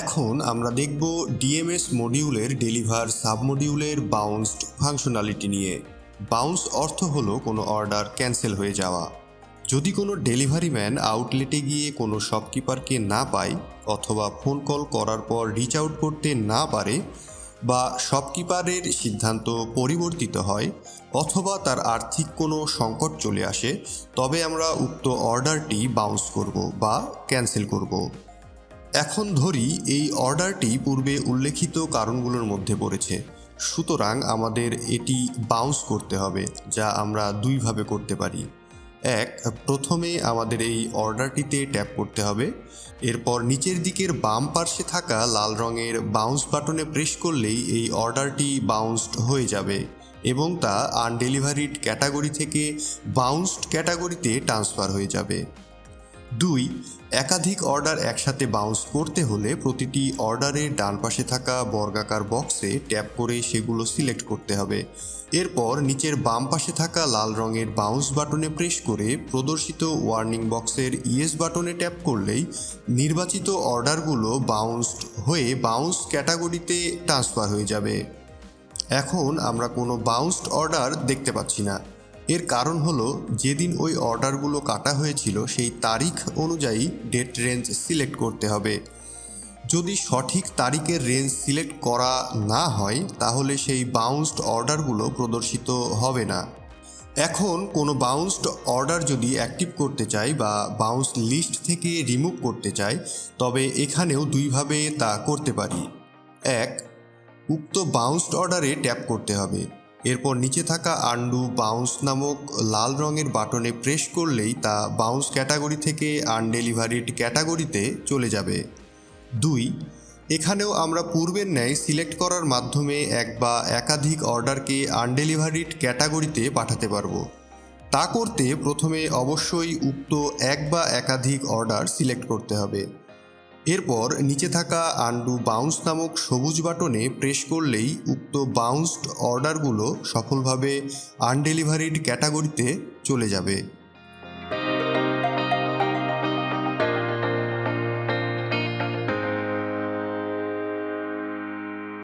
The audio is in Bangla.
এখন আমরা দেখব ডিএমএস মডিউলের ডেলিভার সাবমডিউলের বাউন্সড ফাংশনালিটি নিয়ে। বাউন্স অর্থ হলো কোনো অর্ডার ক্যান্সেল হয়ে যাওয়া। যদি কোনো ডেলিভারি ম্যান আউটলেটে গিয়ে কোনো শপকিপারকে না পায় অথবা ফোন কল করার পর রিচ আউট করতে না পারে বা শপকিপারের সিদ্ধান্ত পরিবর্তিত হয় অথবা তার আর্থিক কোনো সংকট চলে আসে, তবে আমরা উক্ত অর্ডারটি বাউন্স করব বা ক্যান্সেল করব। এখন ধরি এই অর্ডারটি পূর্বে উল্লেখিত কারণগুলোর মধ্যে পড়েছে। সুতরাং আমাদের এটি বাউন্স করতে হবে, যা আমরা দুইভাবে করতে পারি। এক, প্রথমে আমাদের এই অর্ডারটিতে ট্যাপ করতে হবে। এরপর নিচের দিকের বাম পার্শ্বে থাকা লাল রঙের বাউন্স বাটনে প্রেস করলেই এই অর্ডারটি বাউন্সড হয়ে যাবে এবং তা আনডেলিভারিড ক্যাটাগরি থেকে বাউন্সড ক্যাটাগরিতে ট্রান্সফার হয়ে যাবে। দুই, একাধিক অর্ডার একসাথে বাউন্স করতে হলে প্রতিটি অর্ডারের ডান পাশে থাকা বর্গাকার বক্সে ট্যাপ করে সেগুলো সিলেক্ট করতে হবে। এরপর নিচের বাম পাশে থাকা লাল রঙের বাউন্স বাটনে প্রেস করে প্রদর্শিত ওয়ার্নিং বক্সের ইয়েস বাটনে ট্যাপ করলেই নির্বাচিত অর্ডারগুলো বাউন্সড হয়ে বাউন্স ক্যাটাগরিতে ট্রান্সফার হয়ে যাবে। এখন আমরা কোনো বাউন্সড অর্ডার দেখতে পাচ্ছি না। এর কারণ হলো, যেদিন ওই অর্ডারগুলো কাটা হয়েছিল, সেই তারিখ অনুযায়ী ডেট রেঞ্জ সিলেক্ট করতে হবে। যদি সঠিক তারিখের রেঞ্জ সিলেক্ট করা না হয়, তাহলে সেই বাউন্সড অর্ডারগুলো প্রদর্শিত হবে না। এখন কোনো বাউন্সড অর্ডার যদি অ্যাক্টিভ করতে চাই বা বাউন্স লিস্ট থেকে রিমুভ করতে চাই তবে এখানেও দুইভাবে তা করতে পারি। এক, উক্ত বাউন্সড অর্ডারে ট্যাপ করতে হবে। এরপর নিচে থাকা আন্ডু বাউন্স নামক লাল রঙের বাটনে প্রেস করলেই তা বাউন্স ক্যাটাগরি থেকে আনডেলিভারিড ক্যাটাগরিতে চলে যাবে। দুই, এখানেও আমরা পূর্বের ন্যায় সিলেক্ট করার মাধ্যমে এক বা একাধিক অর্ডারকে আনডেলিভারিড ক্যাটাগরিতে পাঠাতে পারব। তা করতে প্রথমে অবশ্যই উক্ত এক বা একাধিক অর্ডার সিলেক্ট করতে হবে। এরপর নিচে থাকা আন্ডু বাউন্স নামক সবুজ বাটনে প্রেস করলেই উক্ত বাউন্সড অর্ডারগুলো সফলভাবে আনডেলিভারিড ক্যাটাগরিতে চলে যাবে।